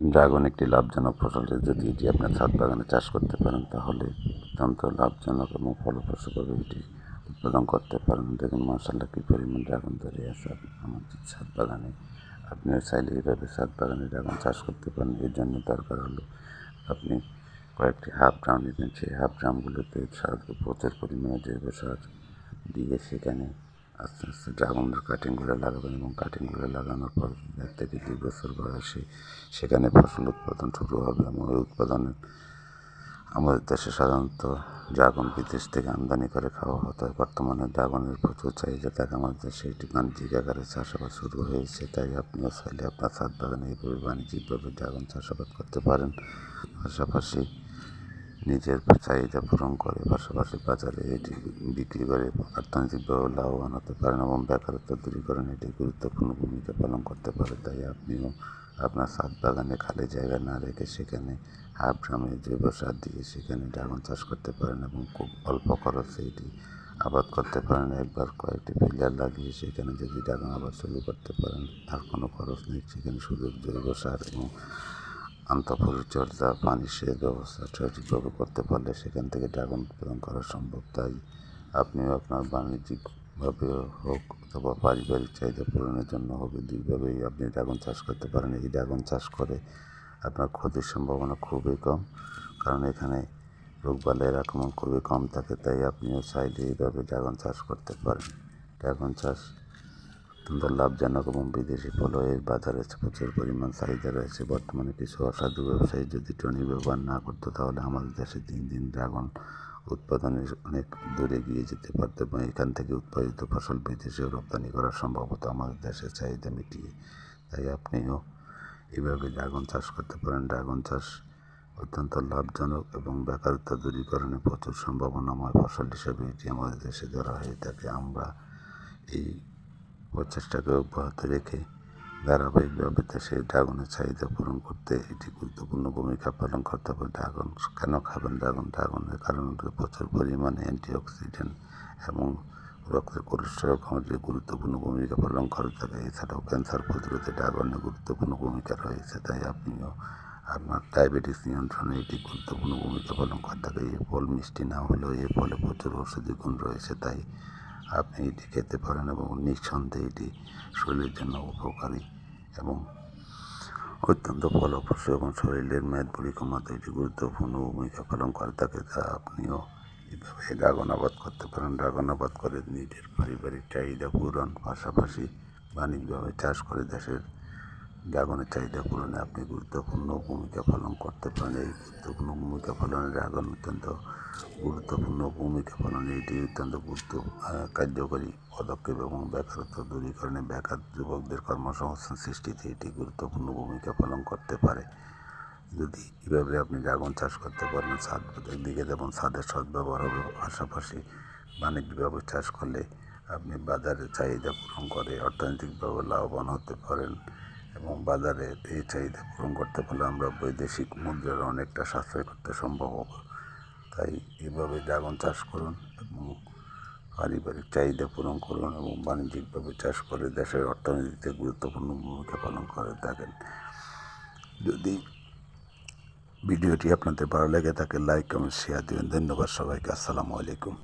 Dragon একটি লাভজনক ফসল। যদি এটি আপনার ছাদ বাগানে চাষ করতে পারেন, তাহলে অত্যন্ত লাভজনক এবং ফলপ্রসূভাবে এটি উৎপাদন করতে পারেন। দেখুন মার্শাল্লাহ কী পরিমাণ ড্রাগন ধরে আছে আমাদের ছাদ বাগানে। আপনিও চাইলে এইভাবে ছাদ বাগানে ড্রাগন চাষ করতে পারেন। এর জন্য দরকার হলো আপনি কয়েকটি হাফ ড্রাম নেবেন। সেই হাফ ড্রামগুলোতে সার প্রচুর পরিমাণে জৈব সার দিয়ে সেখানে আস্তে আস্তে ড্রাগনের কাটিংগুলো লাগাবেন এবং কাটিংগুলো লাগানোর পর এক থেকে দুই বছর বয়সে সেখানে ফসল উৎপাদন শুরু হবে এবং ওই উৎপাদনের আমাদের দেশে সাধারণত ড্রাগন বিদেশ থেকে আমদানি করে খাওয়া হতো। বর্তমানে ড্রাগনের প্রচুর চাহিদা থাকে আমাদের দেশে। এটি বাণিজ্যিক আকারে চাষাবাদ শুরু হয়েছে, তাই আপনিও চাইলে আপনার ছাদ বাগানে এইভাবে বাণিজ্যিকভাবে ড্রাগন চাষাবাদ করতে পারেন। পাশাপাশি নিজের চাহিদা পূরণ করে, পাশাপাশি বাজারে এটি বিক্রি করে অর্থনৈতিকভাবে লাভবান হতে পারেন এবং বেকারত্ব দূরীকরণ এটি গুরুত্বপূর্ণ ভূমিকা পালন করতে পারে। তাই আপনিও আপনার ছাদ বাগানে খালি জায়গা না রেখে সেখানে হাফ ড্রামে জৈব সার দিয়ে সেখানে ড্রাগন চাষ করতে পারেন এবং খুব অল্প খরচে এটি আবাদ করতে পারেন। একবার কয়েকটি পিলার লাগিয়ে সেখানে যদি ড্রাগন আবাদ শুরু করতে পারেন আর কোনো খরচ নেই। সেখানে শুধু জৈব সার এবং আন্তঃপরিচর্যা, পানি সেচ ব্যবস্থা সঠিকভাবে করতে পারলে সেখান থেকে ড্রাগন উৎপাদন করা সম্ভব। তাই আপনিও আপনার বাণিজ্যিকভাবে হোক অথবা পারিবারিক চাহিদা পূরণের জন্য হোক দুইভাবেই আপনি ড্রাগন চাষ করতে পারেন। এই ড্রাগন চাষ করে আপনার ক্ষতির সম্ভাবনা খুবই কম, কারণ এখানে রোগবালাইয়ের আক্রমণ খুবই কম থাকে। তাই আপনিও চাইলে এইভাবে ড্রাগন চাষ করতে পারেন। ড্রাগন চাষ অত্যন্ত লাভজনক এবং বিদেশি ফলও এর বাজারে প্রচুর পরিমাণ চাহিদা রয়েছে। বর্তমানে কিছু অসাধু ব্যবসায়ী যদি টনি ব্যবহার না করতো, তাহলে আমাদের দেশে দিন দিন ড্রাগন উৎপাদনে অনেক দূরে গিয়ে যেতে পারতো এবং এখান থেকে উৎপাদিত ফসল বিদেশেও রপ্তানি করা সম্ভব হতো আমাদের দেশের চাহিদা মিটিয়ে। তাই আপনিও এইভাবে ড্রাগন চাষ করতে পারেন। ড্রাগন চাষ অত্যন্ত লাভজনক এবং বেকারত্ব দূরীকরণে প্রচুর সম্ভাবনাময় ফসল হিসেবে এটি আমাদের দেশে ধরা হয়ে থাকে। আমরা এই প্রচেষ্টাকে অব্যাহত রেখে ধারাবাহিকভাবে দেশে ড্রাগনের চাহিদা পূরণ করতে এটি গুরুত্বপূর্ণ ভূমিকা পালন করতে হবে। ড্রাগন, কেন খাবেন ড্রাগন? ড্রাগনের কারণে প্রচুর পরিমাণে অ্যান্টিঅক্সিডেন্ট এবং রক্তের কোলেস্টেরল কমাতে গুরুত্বপূর্ণ ভূমিকা পালন করে থাকে। এছাড়াও ক্যান্সার প্রতিরোধে ড্রাগনের গুরুত্বপূর্ণ ভূমিকা রয়েছে, তাই আপনিও আপনার ডায়াবেটিস নিয়ন্ত্রণে এটি গুরুত্বপূর্ণ ভূমিকা পালন করে থাকে। এই ফল মিষ্টি না হলেও এই ফলে প্রচুর ঔষধি গুণ রয়েছে, তাই আপনি এটি খেতে পারেন এবং নিঃসন্দেহে এটি শরীরের জন্য উপকারী এবং অত্যন্ত ফলপ্রসূ এবং শরীরের মেদ কমাতে এটি গুরুত্বপূর্ণ ভূমিকা পালন করে। থাকে তা আপনিও এভাবে ড্রাগন আবাদ করতে পারেন। ড্রাগন আবাদ করে নিজের পারিবারিক চাহিদা পূরণ পাশাপাশি বাণিজ্যভাবে চাষ করে দেশের ড্রাগনের চাহিদা পূরণে আপনি গুরুত্বপূর্ণ ভূমিকা পালন করতে পারেন। এই গুরুত্বপূর্ণ ভূমিকা পালনে ড্রাগন অত্যন্ত গুরুত্বপূর্ণ ভূমিকা পালনে এটি অত্যন্ত গুরুত্ব কার্যকরী পদক্ষেপ এবং বেকারত্ব দূরীকরণে বেকার যুবকদের কর্মসংস্থান সৃষ্টিতে এটি গুরুত্বপূর্ণ ভূমিকা পালন করতে পারে। যদি এভাবে আপনি ড্রাগন চাষ করতে পারেন ছাদ একদিকে যেমন ছাদের সদ্ব্যবহার হবে, পাশাপাশি বাণিজ্যিকভাবে চাষ করলে আপনি বাজারে চাহিদা পূরণ করে, অর্থনৈতিকভাবে লাভবান হতে পারেন। এবং বাজারে এই চাহিদা পূরণ করতে পারলে আমরা বৈদেশিক মুদ্রার অনেকটা সাশ্রয় করতে সম্ভব হব। তাই এভাবে ড্রাগন চাষ করুন এবং পারিবারিক চাহিদা পূরণ করুন এবং বাণিজ্যিকভাবে চাষ করে দেশের অর্থনীতিতে গুরুত্বপূর্ণ ভূমিকা পালন করে থাকেন। যদি ভিডিওটি আপনাদের ভালো লেগে থাকে লাইক কমেন্ট শেয়ার দেবেন। ধন্যবাদ সবাইকে। আসসালামু আলাইকুম।